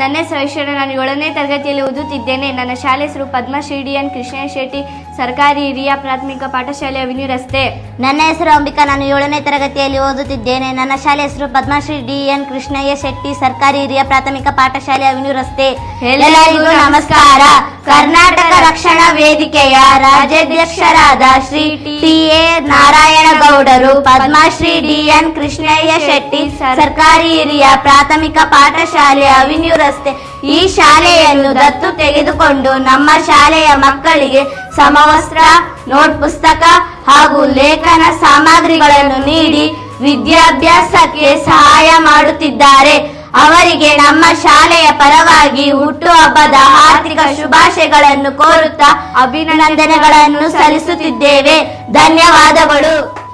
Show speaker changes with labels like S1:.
S1: ನನ್ನ ಹೆಸರು ಐಶ್ವರ್ಯ. ನಾನು ಏಳನೇ ತರಗತಿಯಲ್ಲಿ ಓದುತ್ತಿದ್ದೇನೆ. ನನ್ನ ಶಾಲೆ ಹೆಸರು ಪದ್ಮಶ್ರೀ ಡಿ ಎನ್ ಕೃಷ್ಣ ಶೆಟ್ಟಿ ಸರ್ಕಾರಿ ಹಿರಿಯ ಪ್ರಾಥಮಿಕ ಪಾಠಶಾಲೆ ಅವಿನ್ಯೂ ರಸ್ತೆ.
S2: ನನ್ನ ಹೆಸರು ಅಂಬಿಕಾ. ನಾನು ಏಳನೇ ತರಗತಿಯಲ್ಲಿ ಓದುತ್ತಿದ್ದೇನೆ. ನನ್ನ ಶಾಲೆ ಹೆಸರು ಪದ್ಮಶ್ರೀ ಡಿ ಎನ್ ಕೃಷ್ಣಯ್ಯ ಶೆಟ್ಟಿ ಸರ್ಕಾರಿ ಹಿರಿಯ ಪ್ರಾಥಮಿಕ ಪಾಠಶಾಲೆ ಅವಿನ್ಯೂ ರಸ್ತೆ. ಎಲ್ಲರಿಗೂ ನಮಸ್ಕಾರ. ಕರ್ನಾಟಕ ರಕ್ಷಣಾ ವೇದಿಕೆಯ ರಾಜ್ಯಾಧ್ಯಕ್ಷರಾದ ಶ್ರೀ ಟಿ ಎ ನಾರಾಯಣಗೌಡರು. ಪದ್ಮಶ್ರೀ ಡಿ ಎನ್ ಕೃಷ್ಣಯ್ಯ ಶೆಟ್ಟಿ, ಸರ್ಕಾರಿ ಹಿರಿಯ, ಪ್ರಾಥಮಿಕ ಪಾಠಶಾಲೆ ಅವಿನ್ಯೂ ರಸ್ತೆ ಈ ಶಾಲೆಯನ್ನು ದತ್ತು ತೆಗೆದುಕೊಂಡು ನಮ್ಮ ಶಾಲೆಯ ಮಕ್ಕಳಿಗೆ ಸಮವಸ್ತ್ರ, ನೋಟ್ ಪುಸ್ತಕ ಹಾಗೂ ಲೇಖನ ಸಾಮಗ್ರಿಗಳನ್ನು ನೀಡಿ ವಿದ್ಯಾಭ್ಯಾಸಕ್ಕೆ ಸಹಾಯ ಮಾಡುತ್ತಿದ್ದಾರೆ. ಅವರಿಗೆ ನಮ್ಮ ಶಾಲೆಯ ಪರವಾಗಿ ಹುಟ್ಟುಹಬ್ಬದ ಆರ್ಥಿಕ ಶುಭಾಶಯಗಳನ್ನು ಕೋರುತ್ತಾ ಅಭಿನಂದನೆಗಳನ್ನು ಸಲ್ಲಿಸುತ್ತಿದ್ದೇವೆ. ಧನ್ಯವಾದಗಳು.